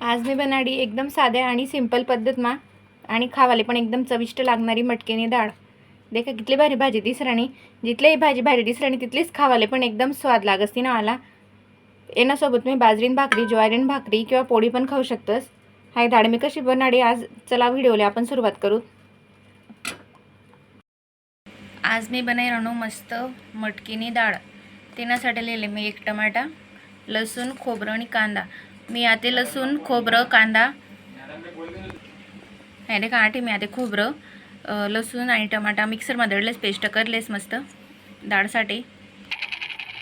आज मी बनाडी एकदम साध्या आणि सिंपल पद्धत मा आणि खावाले पण एकदम चविष्ट लागणारी मटकीने डाळ. देखा कितली भारी भाजी दिसराणी जिथलेही भाजी भारी दिसराणी तिथलीच खावाले पण एकदम स्वाद लागसती ना मला येण्यासोबत मी बाजरीन भाकरी ज्वारीन भाकरी किंवा पोळी पण खाऊ शकतस. हाय डाळ मी कशी बनाडी आज? चला व्हिडिओला आपण सुरुवात करू. आज मी बनाई राहणू मस्त मटकीनी डाळ. तेनासाठी लिहिले मी एक टमाटा लसूण खोबरं आणि कांदा. मी आते लसूण खोबरं कांदा. नाही रे का आठी मी आते खोबरं लसूण आणि टमाटा. मिक्सरमध्ये दळलेस पेस्ट करलेस मस्त. डाळसाठी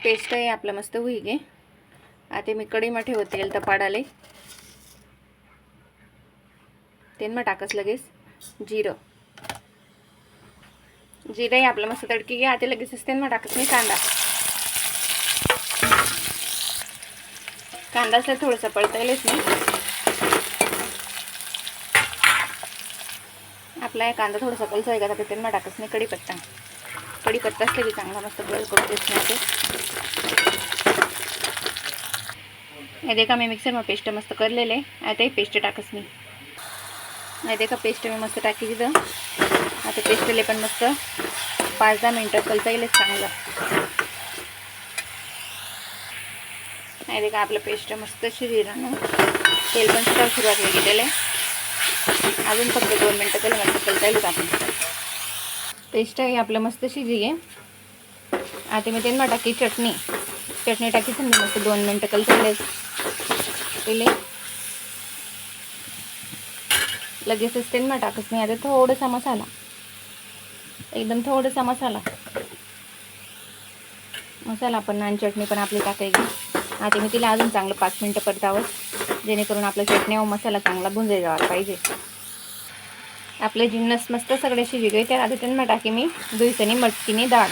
पेस्ट आहे आपलं मस्त होई गे. आता मी कडीमा ठेवते तेल तपाडाले. तेनमा टाकस लगेच. जिरं. जिरंही आपलं मस्त तडकी घ्या आता लगेच तेनमा टाकस मी कांदा. कांदा असला थोडंसं पळतायलेच मी आपला हे कांदा थोडासा कलसा आहे का? तर त्यांना टाकत नाही कढीपत्ता. कढीपत्ता असला की चांगला मस्त बॉईल करून देत नाही हे देखा मी मिक्सरमा पेस्ट मस्त करलेले आहे. आता ही पेस्ट टाकस मी. नाही देखा पेस्ट मी मस्त टाकी तिथं आता पेस्टले पण मस्त पाच दहा मिनटं कलता येईलच चांगलं. नाही देखा आपलं पेस्ट मस्त शिजलं तेल पण सुद्धा सुरुवात गेलेलं आहे. अजून फक्त दोन मिनटं त्याला मस्त कलता आपण. पेस्ट आहे आपलं मस्त शिजी आहे. आता मी त्यांना टाकी चटणी. चटणी टाकी थंडी मस्त दोन मिनटं कलता पहिले लगेचच त्यांना टाकत नाही. आता थोडासा मसाला. एकदम थोडासा मसाला. मसाला पण आणि चटणी पण आपली टाकायची. आता मी तिला अजून चांगलं पाच मिनटं परतावं जेणेकरून आपलं चटणी व मसाला चांगला भुंजे जावा पाहिजे. आपले जिन्नस मस्त सगळे शिजी त्या आधी त्यांना टाकी मी दुईसनी मटकीने डाळ.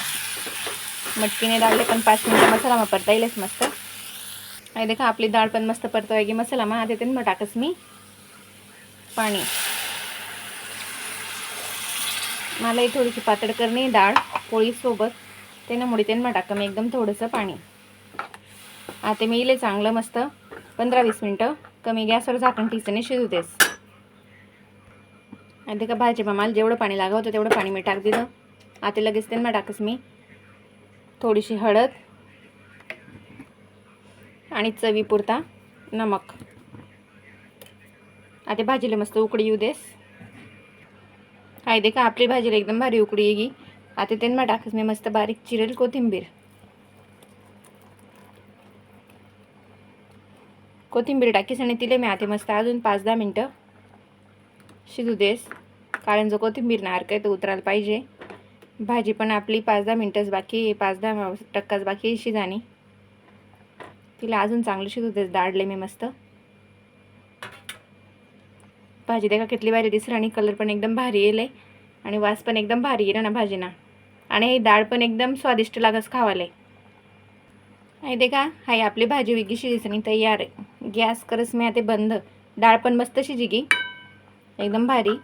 मटकीने डाळले पण पाच मिनटं मसाला मग परता येईलच मस्त. आणि देखा आपली डाळ पण मस्त परतवाय की मसाला मग आधी त्यांना टाकस मी पाणी. मला ही थोडीशी पातळ करणे डाळ पोळीसोबत त्याच्यामुळे त्यांना टाकं मी एकदम थोडंसं पाणी. आता मी इले चांगलं मस्त पंधरा वीस मिनटं. कमी गॅसवर झाकण ठिचणे शिजू देस आता का भाजी मला जेवढं पाणी लागलं होतं तेवढं पाणी मी टाक दिलं. आता लगेच त्यांना टाकस मी. थोडीशी हळद. आणि चवीपुरता नमक. आता भाजीला मस्त उकडी येऊ देस. हाय दे का आपली भाजीला एकदम भारी उकडी येगी. आता त्यांना टाकस मी मस्त बारीक चिरेल कोथिंबीर. कोथिंबीर टाकीस आणि तिले मी आते मस्त अजून पाच दहा मिनटं शिजू देस. कारण जो कोथिंबीर नार काय तो उतरायला पाहिजे. भाजी पण आपली पाच दहा मिनटंच बाकी पाच दहा टक्काच बाकी शिजाणी शिजानी. तिला अजून चांगलं शिजू देस. दाडले मी मस्त. भाजी देखा कितली भारी दिसर आणि कलर पण एकदम भारी येईल आणि वास पण एकदम भारी येईल ना भाजीना. आणि ही डाळ पण एकदम स्वादिष्ट लागस खावाले. आहे देखा का हाय आपली भाजी विगी शिजणी तयार आहे. गॅस करस मी आता बंद. डाळ पण मस्त शिजिगी एकदम भारी.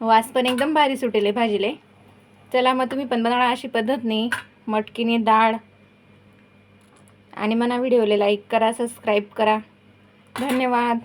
वास पण एकदम भारी सुटेले भाजीले. चला मग तुम्ही पण बनवणार अशी पद्धत नाही. मटकीने डाळ. आणि मना व्हिडिओला लाईक करा सबस्क्राईब करा. धन्यवाद.